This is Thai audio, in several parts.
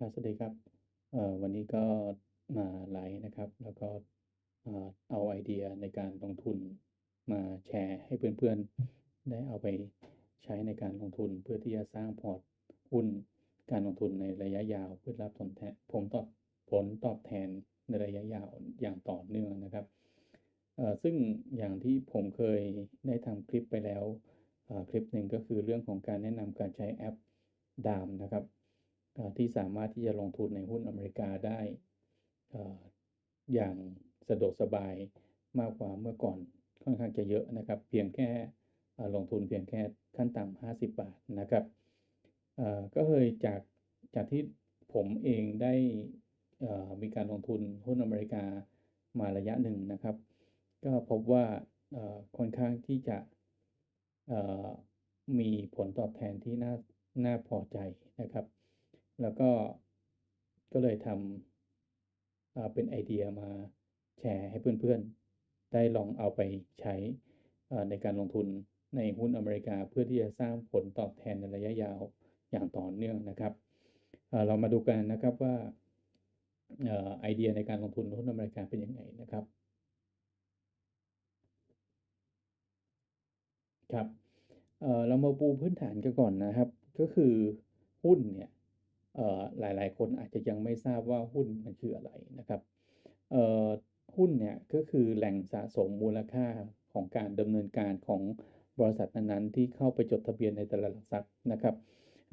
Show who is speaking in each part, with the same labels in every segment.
Speaker 1: ครับสวัสดีครับ เอ่อวันนี้ก็มาไลฟ์นะครับ แล้วก็อ่าเอาไอเดียในการลงทุนมาแชร์ให้เพื่อนๆ ได้เอาไปใช้ในการลงทุนเพื่อที่จะสร้างพอร์ตหุ้นการลงทุนในระยะยาว เพื่อรับผลแทนผลตอบผลตอบแทนในระยะยาวอย่างต่อเนื่องนะครับเอ่อซึ่งอย่างที่ผมเคยได้ทำคลิปไปแล้วอ่าคลิปหนึ่งก็คือเรื่องของการแนะนำการใช้แอป Dam นะครับ ที่สามารถที่จะลงทุนในหุ้นอเมริกาได้เอ่อย่างสะดวกสบายมากกว่าเมื่อก่อนค่อนข้างจะเยอะนะครับ เพียงแค่ลงทุนเพียงแค่ขั้นต่ำ50 บาทนะครับก็เลยจากจากที่ผมเองได้มีการลงทุนหุ้นอเมริกามาระยะหนึ่งนะครับ ก็พบว่าค่อนข้างที่จะมีผลตอบแทนที่น่าน่าพอใจนะครับ แล้วก็ก็เลยทำเป็นไอเดียมาแชร์ให้เพื่อนๆ ได้ลองเอาไปใช้ในการลงทุนในหุ้นอเมริกาเพื่อที่จะสร้างผลตอบแทนในระยะยาวอย่างต่อเนื่องนะครับเรามาดูกันนะครับว่าไอเดียในการลงทุนหุ้นอเมริกาเป็นยังไงนะครับครับเรามาปูพื้นฐานกันก่อนนะครับ ก็คือหุ้นเนี่ย หลายๆ คนอาจจะยังไม่ทราบว่าหุ้นมันคืออะไรนะครับหุ้นเนี่ยก็คือแหล่งสะสมมูลค่าของการดำเนินการของบริษัทนั้นๆที่เข้าไปจดทะเบียนในตลาดหลักทรัพย์นะครับ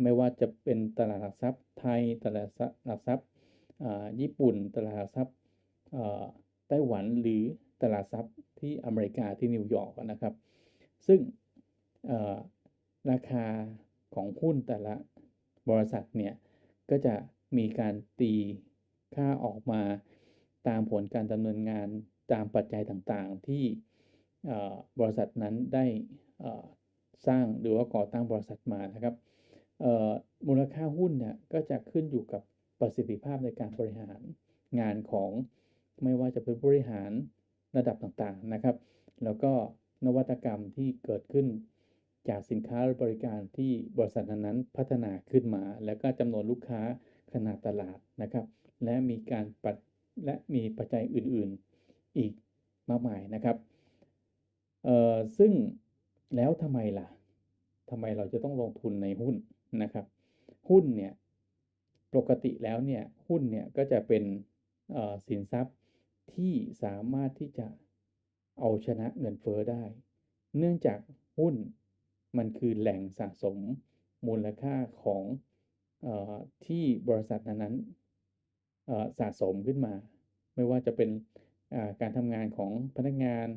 Speaker 1: ไม่ว่าจะเป็นตลาดหลักทรัพย์ ไทยตลาดหลักทรัพย์ญี่ปุ่น ตลาดหลักทรัพย์ไต้หวันหรือตลาดทรัพย์ที่อเมริกาที่นิวยอร์กนะครับ ซึ่งราคาของหุ้นแต่ละบริษัทเนี่ย ก็จะมีการตีค่าออกมาตามผลการดำเนินงานตามปัจจัยต่างๆ ที่บริษัทนั้นได้สร้างหรือว่าก่อตั้งบริษัทมานะครับมูลค่าหุ้นเนี่ยก็จะขึ้นอยู่กับประสิทธิภาพในการบริหารงานของไม่ว่าจะเป็นผู้บริหารระดับต่างๆนะครับ แล้วก็นวัตกรรมที่เกิดขึ้น จากสินค้าหรือบริการที่บริษัทนั้นพัฒนาขึ้นมา แล้วก็จำนวนลูกค้าขนาดตลาดนะครับ และมีการปัดและมีปัจจัยอื่นๆอีกมากมายนะครับเอ่อซึ่งแล้วทำไมล่ะทำไมเราจะต้องลงทุนในหุ้นนะครับ หุ้นเนี่ยปกติแล้วเนี่ยหุ้นเนี่ยก็จะเป็นสินทรัพย์ที่สามารถที่จะเอาชนะเงินเฟ้อได้ เนื่องจากหุ้น มันคือแหล่งสะสมมูลค่าของออที่บริษัทนั้นสะสมขึ้นมา ไม่ว่าจะเป็นการทำงานของพนักงาน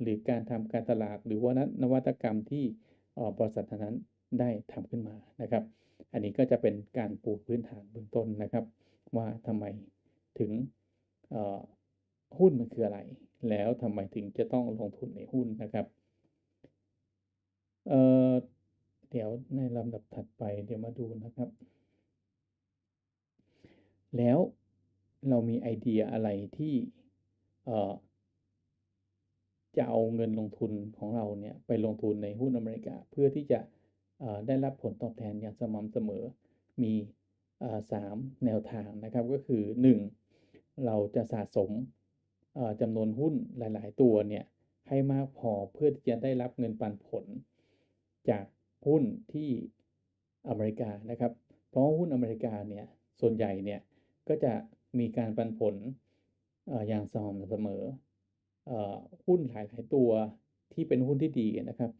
Speaker 1: หรือการทำการตลาด หรือว่านนวัตกรรมที่บริษัทนั้นได้ทำขึ้นมานะครับ อันนี้ก็จะเป็นการปูพื้นฐานเบื้องต้นนะครับ ว่าทำไมถึงหุ้นมันคืออะไร แล้วทำไมถึงจะต้องลงทุนในหุ้นนะครับ เอ่อเดี๋ยวในลำดับถัดไปเดี๋ยวมาดูนะครับ แล้วเรามีไอเดียอะไรที่เอ่อจะเอาเงินลงทุนของเราเนี่ยไปลงทุนในหุ้นอเมริกา เพื่อที่จะได้รับผลตอบแทนอย่างสม่ำเสมอมีอ่า3แนวทางนะครับก็คือ 1 เราจะสะสมจำนวนหุ้นหลาย ๆ ตัวเนี่ยให้มากพอเพื่อที่จะได้รับเงินปันผล จากหุ้นที่อเมริกานะครับ เพราะหุ้นอเมริกาเนี่ยส่วนใหญ่เนี่ยก็จะมีการปันผลอย่างสม่ำเสมอหุ้นหลายๆตัวที่เป็นหุ้นที่ดีนะครับ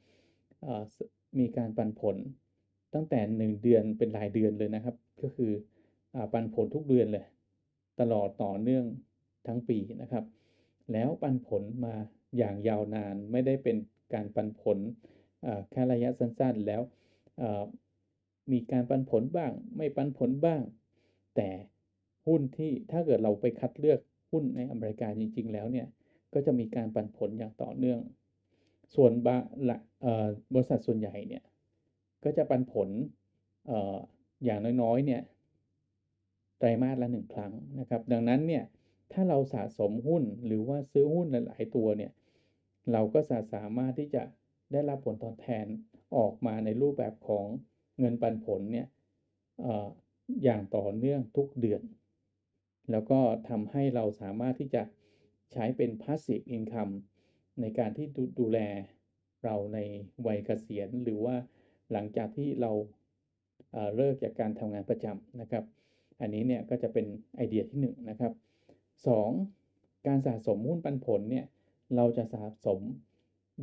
Speaker 1: มีการปันผลตั้งแต่1เดือนเป็นรายเดือนเลยนะครับ ก็คืออปันผลทุกเดือนเลย ตลอดต่อเนื่องทั้งปีนะครับ แล้วปันผลมาอย่างยาวนานไม่ได้เป็นการปันผล แค่ระยะสั้นๆ แล้วมีการปันผลบ้าง ไม่ปันผลบ้าง แต่หุ้นที่ถ้าเกิดเราไปคัดเลือกหุ้นในอเมริกาจริง ๆ แล้วเนี่ยก็จะมีการปันผลอย่างต่อเนื่อง ส่วนบะละบริษัทส่วนใหญ่เนี่ยก็จะปันผลออย่างน้อยๆเนี่ยไตรมาสละ1ครั้งนะครับ ดังนั้นเนี่ยถ้าเราสะสมหุ้นหรือว่าซื้อหุ้นหลาย ๆ ตัวเนี่ยเราก็จะสามารถที่จะ ได้รับผลตอบแทนออกมาในรูปแบบของเงินปันผลเนี่ยอย่างต่อเนื่องทุกเดือน แล้วก็ทำให้เราสามารถที่จะใช้เป็น passive income ในการที่ดูดูแลเราในวัยเกษียณ หรือว่าหลังจากที่เราเอ่อเลิกจากการทำงานประจำนะครับ อันนี้เนี่ยก็จะเป็นไอเดียที่1นงนะครับ 2. การสะสมหุ้นปันผลเนี่ยเราจะสะสม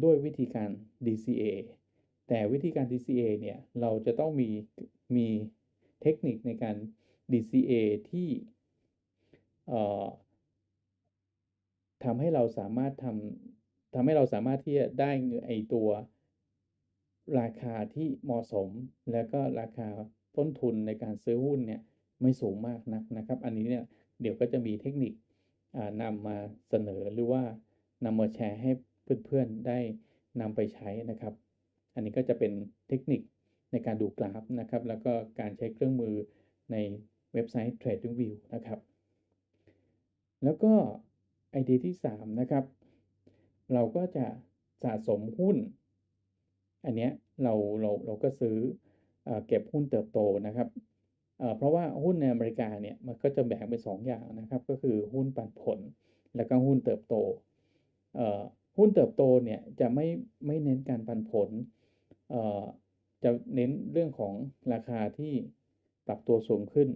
Speaker 1: ด้วยวิธีการ DCA แต่วิธีการ DCA เนี่ย เราจะต้องมีมีเทคนิคในการ DCA ที่ทำให้เราสามารถทำทำให้เราสามารถที่จะได้เงินไอตัวราคาที่เหมาะสม แล้วก็ราคาต้นทุนในการซื้อหุ้นเนี่ยไม่สูงมากนักนะครับ อันนี้เนี่ยเดี๋ยวก็จะมีเทคนิคนำมาเสนอหรือว่านำมาแชร์ให้ เพื่อนๆได้นำไปใช้นะครับ อันนี้ก็จะเป็นเทคนิคในการดูกราฟนะครับ แล้วก็การใช้เครื่องมือในเว็บไซต์ TradingView นะครับ แล้วก็ไอเดียที่ 3 นะครับ เราก็จะสะสมหุ้น อันเนี้ยเราเราเราก็ซื้อเอเก็บหุ้นเติบโตนะครับเเพราะว่าหุ้นในอเมริกาเนี่ยมันก็จะแบ่งเป็น2อย่างนะครับ ก็คือหุ้นปันผล แล้วก็หุ้นเติบโต หุ้นเติบโตเนี่ยจะไม่ไม่เน้นการปันผลจะเน้นเรื่องของราคาที่ปรับตัวสูงขึ้น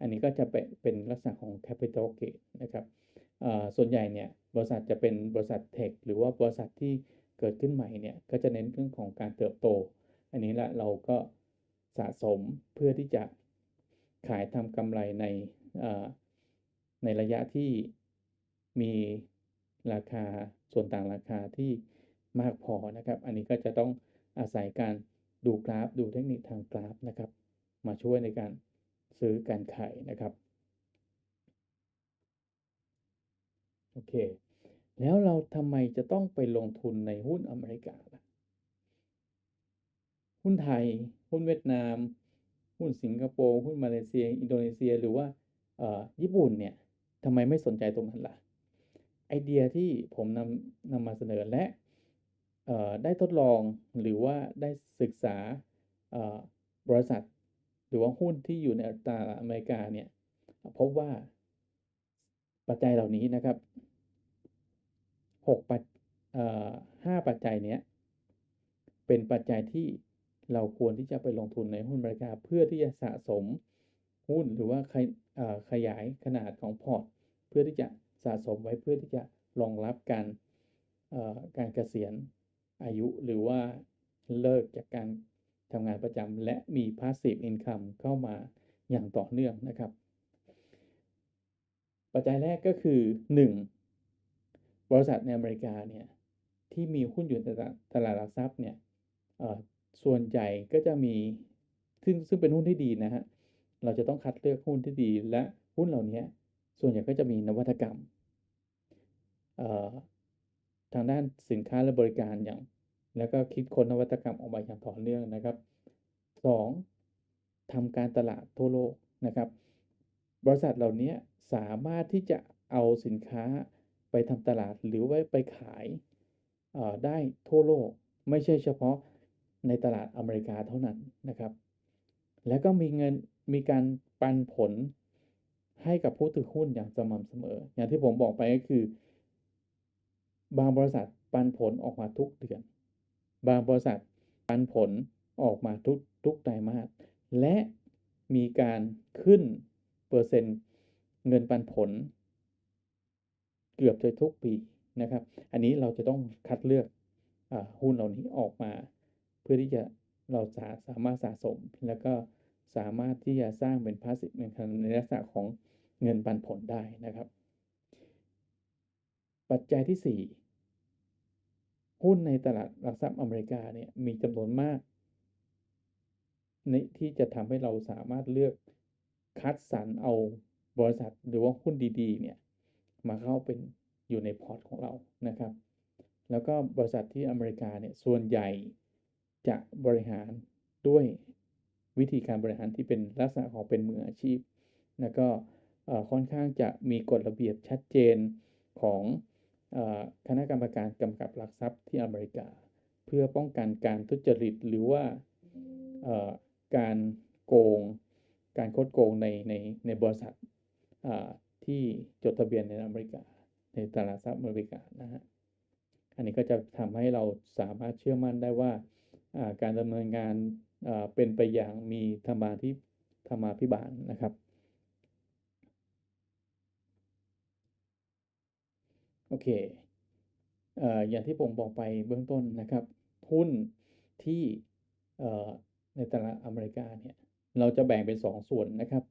Speaker 1: อันนี้ก็จะเป็นลักษณะของ capital gain นะครับส่วนใหญ่เนี่ยบริษัทจะเป็นบริษัทเทคหรือว่าบริษัทที่เกิดขึ้นใหม่เนี่ยก็จะเน้นเรื่องของการเติบโต อันนี้ละเราก็สะสมเพื่อที่จะขายทำกำไรในในระยะที่มี ราคาส่วนต่างราคาที่มากพอนะครับ อันนี้ก็จะต้องอาศัยการดูกราฟ ดูเทคนิคทางกราฟนะครับ มาช่วยในการซื้อการขายนะครับโอเค แล้วเราทำไมจะต้องไปลงทุนในหุ้นอเมริกาล่ะหุ้นไทย หุ้นเวียดนาม หุ้นสิงคโปร์ หุ้นมาเลเซีย อินโดนีเซีย หรือว่าญี่ปุ่นเนี่ยทำไมไม่สนใจตรงนั้นล่ะ ไอเดียที่ผมนำนำมาเสนอและได้ทดลองหรือว่าได้ศึกษาบริษัท หรือว่าหุ้นที่อยู่ในตลาดอเมริกาเนี่ยพบว่าปัจจัยเหล่านี้นะครับหกปัจห้าปัจจัยเนี้ยเป็นปัจจัยที่เราควรที่จะไปลงทุนในหุ้นบริการเพื่อที่จะสะสมหุ้นหรือว่าขยายขนาดของพอร์ต เพื่อที่จะ สะสมไว้เพื่อที่จะรองรับการการเกษียณอายุหรือว่าเลิกจากการทำงานประจำและมี passive income เข้ามาอย่างต่อเนื่องนะครับ ปัจจัยแรกก็คือ 1. บริษัทในอเมริกาเนี่ยที่มีหุ้นอยู่ในตลาดหลักทรัพย์เนี่ยส่วนใหญ่ก็จะมีซึ่งซึ่งเป็นหุ้นที่ดีนะฮะเราจะต้องคัดเลือกหุ้นที่ดีและหุ้นเหล่านี้ ส่วนใหญ่ก็จะมีนวัตกรรมทางด้านสินค้าและบริการอย่าง แล้วก็คิดค้นนวัตกรรมออกมาอย่างต่อเนื่องนะครับ 2. ทำการตลาดทั่วโลกนะครับ บริษัทเหล่านี้สามารถที่จะเอาสินค้าไปทำตลาดหรือว่าไปขายได้ทั่วโลก ไม่ใช่เฉพาะในตลาดอเมริกาเท่านั้นนะครับ แล้วก็มีเงินมีการปันผล ให้กับผู้ถือหุ้นอย่างสม่ำเสมอ อย่างที่ผมบอกไปก็คือ บางบริษัทปันผลออกมาทุกเดือน บางบริษัทปันผลออกมาทุกทุกไตรมาสและมีการขึ้นเปอร์เซ็นต์เงินปันผล เกือบจะทุกปีนะครับ อันนี้เราจะต้องคัดเลือกอหุ้นเหล่านี้ออกมา เพื่อที่จะเราสาสามารถสะสมแล้วก็สามารถที่จะสร้างเป็นพาสซีฟในลักษณะของ เงินปันผลได้นะครับ ปัจจัยที่ 4 หุ้นในตลาดหลักทรัพย์อเมริกาเนี่ยมีจำนวนมากในที่จะทำให้เราสามารถเลือกคัดสรรเอาบริษัทหรือว่าหุ้นดีๆเนี่ยมาเข้าเป็นอยู่ในพอร์ตของเรานะครับ แล้วก็บริษัทที่อเมริกาเนี่ยส่วนใหญ่จะบริหารด้วยวิธีการบริหารที่เป็นลักษณะของเป็นมืออาชีพ แล้วก็ ค่อนข้างจะมีกฎระเบียบชัดเจนของคณะกรรมการกำกับหลักทรัพย์ที่อเมริกา เพื่อป้องกันการทุจริตหรือว่าการโกง การคดโกงในในในบริษัทที่จดทะเบียนในอเมริกา ในตลาดทรัพย์อเมริกานะฮะอันนี้ก็จะทำให้เราสามารถเชื่อมั่นได้ว่าการดำเนินงานเป็นไปอย่างมีธรรมาธิธรรมาภิบาลนะครับ โอเคเอ่ออย่างที่ผมบอกไปเบื้องต้นนะครับหุ้นที่เอ่อในตลาดอเมริกาเนี่ยเราจะแบ่งเป็น 2 ส่วนนะครับ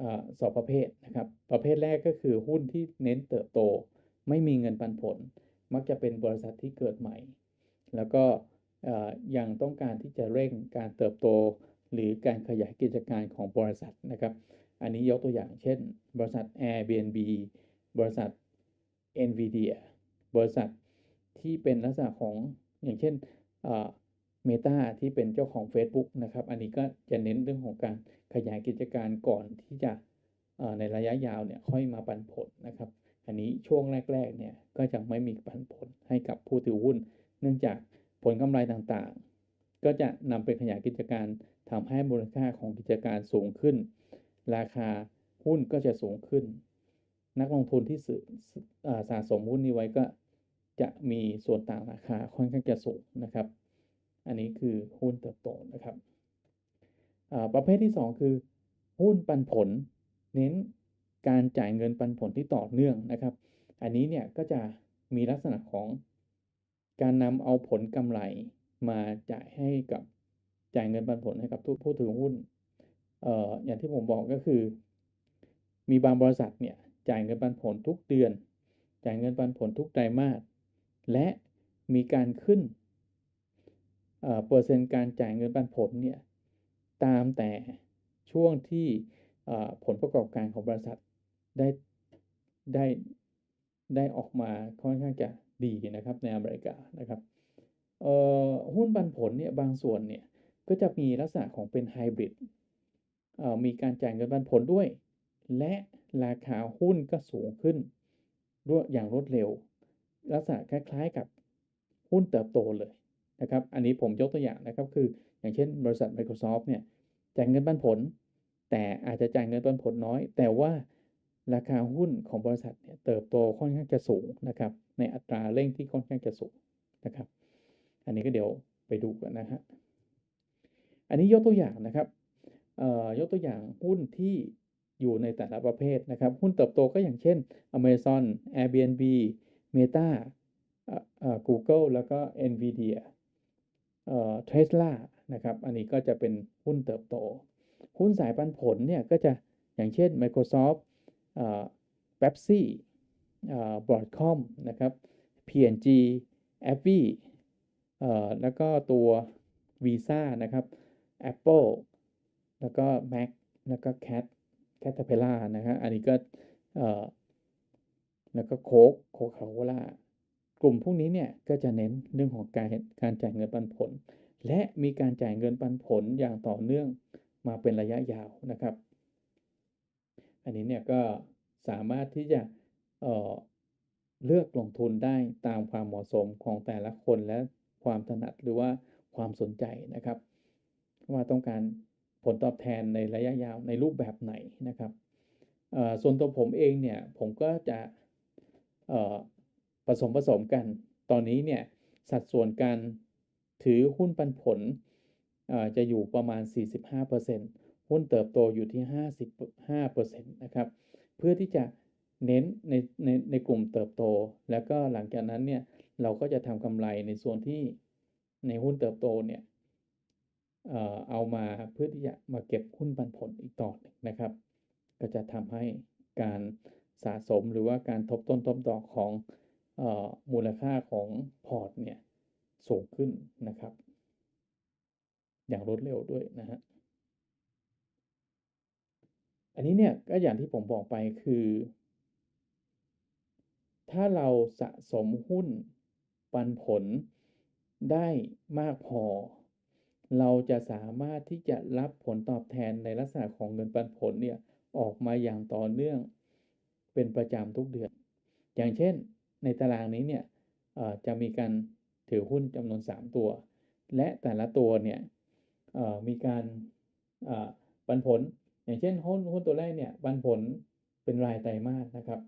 Speaker 1: อสองประเภทนะครับ ประเภทแรกก็คือหุ้นที่เน้นเติบโต ไม่มีเงินปันผล มักจะเป็นบริษัทที่เกิดใหม่ แล้วก็ยังต้องการที่จะเร่งการเติบโต หรือการขยายกิจการของบริษัทนะครับ อันนี้ยกตัวอย่างเช่น บริษัท Airbnb บริษัท NVIDIA บริษัทที่เป็นลักษณะของอย่างเช่นเมตาที่เป็นเจ้าของ Facebook นะครับ อันนี้ก็จะเน้นเรื่องของการขยายกิจการก่อนที่จะในระยะยาวเนี่ยค่อยมาปันผลนะครับ อันนี้ช่วงแรกๆเนี่ยก็จะไม่มีปันผลให้กับผู้ถือหุ้น เนื่องจากผลกำไรต่างๆ ก็จะนำไปขยายกิจการทำให้มูลค่าของกิจการสูงขึ้น ราคาหุ้นก็จะสูงขึ้น นักลงทุนที่สะสมหุ้นนี้ไว้ก็จะมีส่วนต่างราคาค่อนข้างจะสูงนะครับ อันนี้คือหุ้นเติบโตนะครับ ประเภทที่ 2 คือ หุ้นปันผล เน้นการจ่ายเงินปันผลที่ต่อเนื่องนะครับ อันนี้เนี่ยก็จะมีลักษณะของการนำเอาผลกำไรมาจ่ายให้กับจ่ายเงินปันผลให้กับผู้ถือหุ้นเอ่ออย่างที่ผมบอกก็คือ มีบางบริษัทเนี่ย จ่ายเงินปันผลทุกเดือน จ่ายเงินปันผลทุกไตรมาส และมีการขึ้นเปอร์เซ็นต์การจ่ายเงินปันผลเนี่ยตามแต่ช่วงที่ผลประกอบการของบริษัทได้ได้ได้ออกมาค่อนข้างจะดีนะครับในอเมริกานะครับหุ้นปันผลเนี่ยบางส่วนเนี่ยก็จะมีลักษณะของเป็นไฮบริดมีการจ่ายเงินปันผลด้วย และ ราคาหุ้นก็สูงขึ้นรวดอย่างรวดเร็ว ลักษณะคล้ายๆกับหุ้นเติบโตเลยนะครับ อันนี้ผมยกตัวอย่างนะครับ คืออย่างเช่นบริษัท Microsoft เนี่ยจ่ายเงินปันผล แต่อาจจะจ่ายเงินปันผลน้อย แต่ว่าราคาหุ้นของบริษัทเนี่ยเติบโตค่อนข้างจะสูงนะครับ ในอัตราเร่งที่ค่อนข้างจะสูงนะครับ อันนี้ก็เดี๋ยวไปดูกันนะฮะอันนี้ยกตัวอย่างนะครับยกตัวอย่างหุ้นที่ อยู่ในแต่ละประเภทนะครับ หุ้นเติบโตก็อย่างเช่น Amazon Airbnb Meta Google แล้วก็ Nvidia เทสลานะครับ อันนี้ก็จะเป็นหุ้นเติบโต หุ้นสายปันผลเนี่ยก็จะอย่างเช่น Microsoft เบปซี่บรอดคอมนะครับ P&G a p p y แล้วก็ตัว Visa นะครับ Apple แล้วก็ Mac แล้วก็ Cat Caterpillar นะฮะ อันนี้ก็แล้วก็โคกโคคาโคล่ากลุ่มพวกนี้เนี่ยก็จะเน้นเรื่องของการการจ่ายเงินปันผล และมีการจ่ายเงินปันผลอย่างต่อเนื่องมาเป็นระยะยาวนะครับ อันนี้เนี่ยก็สามารถที่จะเเลือกลงทุนได้ตามความเหมาะสมของแต่ละคนและความถนัดหรือว่าความสนใจนะครับ ว่าต้องการ ผลตอบแทนในระยะยาวในรูปแบบไหนนะครับส่วนตัวผมเองเนี่ยผมก็จะผสมผสมกัน ตอนนี้เนี่ยสัดส่วนการถือหุ้นปันผลจะอยู่ประมาณ 45%หุ้นเติบโตอยู่ที่ 55%นะครับเพื่อที่จะเน้นในในในกลุ่มเติบโต แล้วก็หลังจากนั้นเนี่ยเราก็จะทำกำไรในส่วนที่ในหุ้นเติบโตเนี่ย เอามาเพื่อที่จะมาเก็บหุ้นปันผลอีกต่อนึงนะครับ ก็จะทำให้การสะสมหรือว่าการทบต้นทบดอกของมูลค่าของพอร์ตเนี่ยสูงขึ้นนะครับ อย่างรวดเร็วด้วยนะฮะอันนี้เนี่ยก็อย่างที่ผมบอกไปคือ ถ้าเราสะสมหุ้นปันผลได้มากพอ เราจะสามารถที่จะรับผลตอบแทนในลักษณะของเงินปันผลเนี่ยออกมาอย่างต่อเนื่องเป็นประจำทุกเดือน อย่างเช่นในตารางนี้เนี่ยจะมีการถือหุ้นจำนวน 3 ตัว และแต่ละตัวเนี่ยมีการปันผล อย่างเช่นหุ้นหุ้นตัวแรกเนี่ยปันผลเป็นรายไตรมาสนะครับ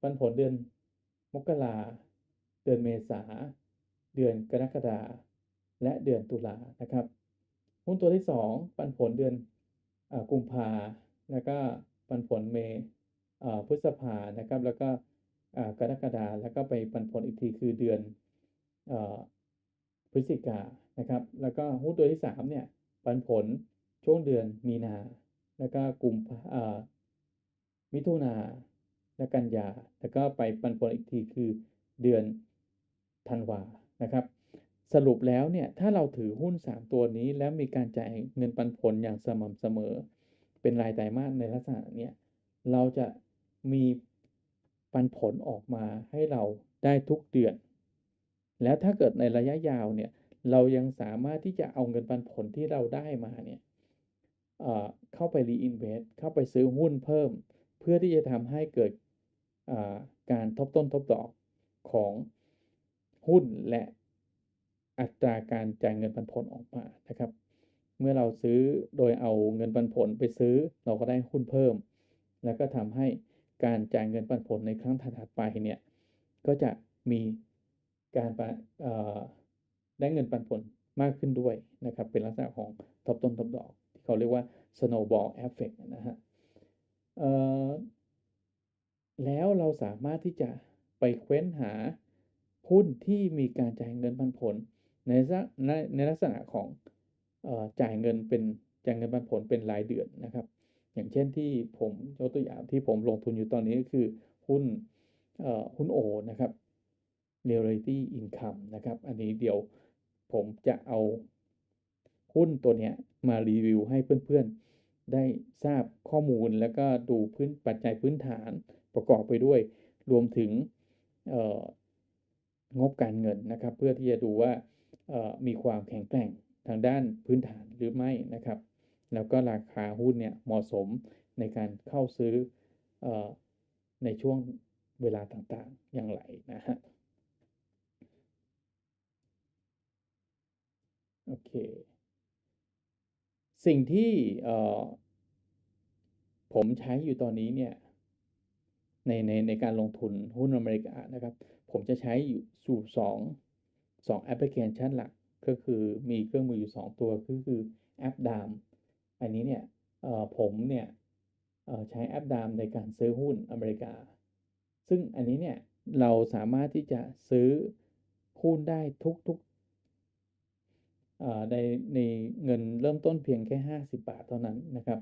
Speaker 1: ปันผลเดือนมกราเดือนเมษาเดือนกรกฎาคม และเดือนตุลานะครับ หุ้นตัวที่ 2 ปันผลเดือนอกุมภาแล้วก็ปันผลเมอ่าพฤษภานะครับ แล้วก็กรกฎาแล้วก็ไปปันผลอีกทีคือเดือนอพฤศจิกานะครับ แล้วก็หุ้นตัวที่3เนี่ยปันผลช่วงเดือนมีนา แล้วก็กุมภามิถุนาและกันยา แล้วก็ไปปันผลอีกทีคือเดือนธันวานะครับ สรุปแล้วเนี่ยถ้าเราถือหุ้น 3 ตัวนี้ แล้วมีการจ่ายเงินปันผลอย่างสม่ำเสมอ เป็นรายไตรมาสในลักษณะเนี้ยเราจะมีปันผลออกมาให้เราได้ทุกเดือน แล้วถ้าเกิดในระยะยาวเนี่ยเรายังสามารถที่จะเอาเงินปันผลที่เราได้มาเนี่ยเเข้าไป reinvest เข้าไปซื้อหุ้นเพิ่ม เพื่อที่จะทำให้เกิดการทบต้นทบดอกของหุ้นและ อัตราการจ่ายเงินปันผลออกมานะครับ เมื่อเราซื้อโดยเอาเงินปันผลไปซื้อเราก็ได้หุ้นเพิ่ม แล้วก็ทำให้การจ่ายเงินปันผลในครั้งถัดไปเนี่ยก็จะมีการได้เงินปันผลมากขึ้นด้วยนะครับ เป็นลักษณะของทบต้นทบดอก ที่เขาเรียกว่า snowball effect นะครับเอ่อแล้วเราสามารถที่จะไปเค้นหาหุ้นที่มีการจ่ายเงินปันผล ในลักในในลักษณะของออจ่ายเงินเป็นจ่ายเงินปันผลเป็นรายเดือนนะครับ อย่างเช่นที่ผมยกตัวอย่างที่ผมลงทุนอยู่ตอนนี้ก็คือหุ้นหุ้นโอนะครับ Realty Income นะครับ อันนี้เดี๋ยวผมจะเอาหุ้นตัวเนี้ยมารีวิวให้เพื่อนๆ ได้ทราบข้อมูลแล้วก็ดูพื้นปัจจัยพื้นฐานประกอบไปด้วย รวมถึงงบการเงินนะครับ เพื่อที่จะดูว่า มีความแข็งแกร่งทางด้านพื้นฐานหรือไม่นะครับ แล้วก็ราคาหุ้นเนี่ยเหมาะสมในการเข้าซื้ออในช่วงเวลาต่างๆอย่างไรนะครับโอเค สิ่งที่ผมใช้อยู่ตอนนี้เนี่ยในในในการลงทุนหุ้นอเมริกานะครับ ผมจะใช้อยู่อยู่ 2แอปพลิเคชันหลักก็คือมีเครื่องมืออยู่ 2 ตัวก็คือแอป Dam อันนี้เนี่ยผมเนี่ยใช้แอป Dam ในการซื้อหุ้นอเมริกา ซึ่งอันนี้เนี่ยเราสามารถที่จะซื้อหุ้นได้ทุกๆในในเงินเริ่มต้นเพียงแค่ 50 บาทเท่านั้นนะครับ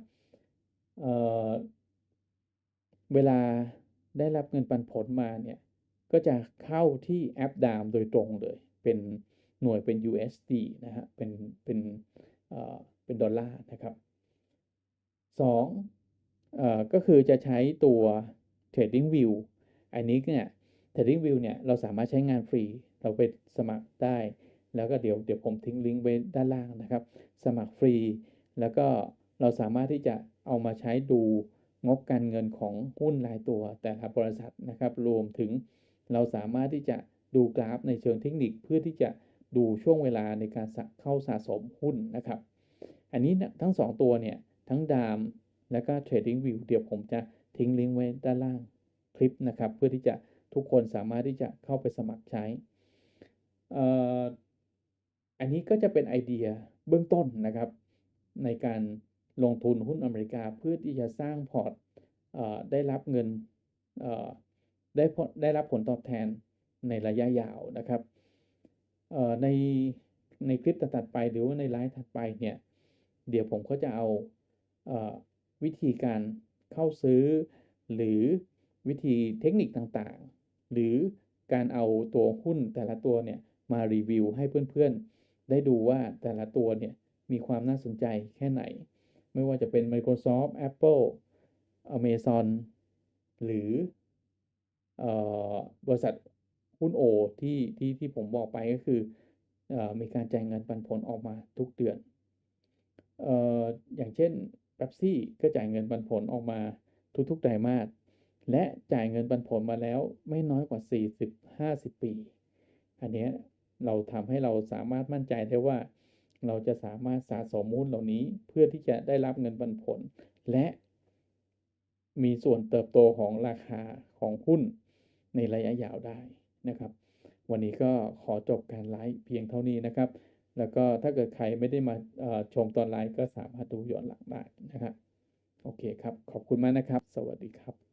Speaker 1: เเวลาได้รับเงินปันผลมาเนี่ยก็จะเข้าที่แอป Dam โดยตรงเลย เป็นหน่วยเป็น USD นะครับเป็นเป็นเอ่อเป็นดอลลาร์นะครับ2เอ่อก็คือจะใช้ตัว TradingView อันนี้เนี่ย TradingView เนี่ยเราสามารถใช้งานฟรี เราไปสมัครได้ แล้วก็เดี๋ยวเดี๋ยวผมทิ้งลิงก์ไว้ด้านล่างนะครับ สมัครฟรี แล้วก็เราสามารถที่จะเอามาใช้ดูงบการเงินของหุ้นรายตัวแต่ละบริษัทนะครับ รวมถึงเราสามารถที่จะ ดูกราฟในเชิงเทคนิคเพื่อที่จะดูช่วงเวลาในการเข้าสะสมหุ้นนะครับ อันนี้นะทั้ง 2 ตัวเนี่ย ทั้ง Dam แล้วก็ TradingView เดี๋ยวผมจะทิ้งลิงก์ไว้ด้านล่างคลิปนะครับ เพื่อที่จะทุกคนสามารถที่จะเข้าไปสมัครใช้อ,อันนี้ก็จะเป็นไอเดียเบื้องต้นนะครับ ในการลงทุนหุ้นอเมริกาเพื่อที่จะสร้างพอร์ตได้รับเงินได้ได้รับผลตอบแทน ในระยะยาวนะครับในในคลิปถัดไปหรือว่าในไลฟ์ถัดไปเนี่ยเดี๋ยวผมก็จะเอาเออวิธีการเข้าซื้อ หรือวิธีเทคนิคต่างๆ หรือการเอาตัวหุ้นแต่ละตัวเนี่ยมารีวิวให้เพื่อนๆ ได้ดูว่าแต่ละตัวเนี่ยมีความน่าสนใจแค่ไหน ไม่ว่าจะเป็น Microsoft, Apple, Amazon หรือออบริษัท หุ้นโอที่ที่ที่ผมบอกไปก็คืออมีการจ่ายเงินปันผลออกมาทุกเดือนอออย่างเช่น Pepsi ก็จ่ายเงินปันผลออกมาทุกๆไตรมาสและจ่ายเงินปันผลมาแล้วไม่น้อยกว่า 40-50 ปี อันนี้เราทำให้เราสามารถมั่นใจได้ว่า เราจะสามารถสะสมหุ้นเหล่านี้เพื่อที่จะได้รับเงินปันผล และมีส่วนเติบโตของราคาของหุ้นในระยะยาวได้ นะครับ วันนี้ก็ขอจบการไลฟ์เพียงเท่านี้นะครับ แล้วก็ถ้าเกิดใครไม่ได้มาชมตอนไลฟ์ก็สามารถดูย้อนหลังได้นะครับโอเคครับ ขอบคุณมากนะครับ สวัสดีครับ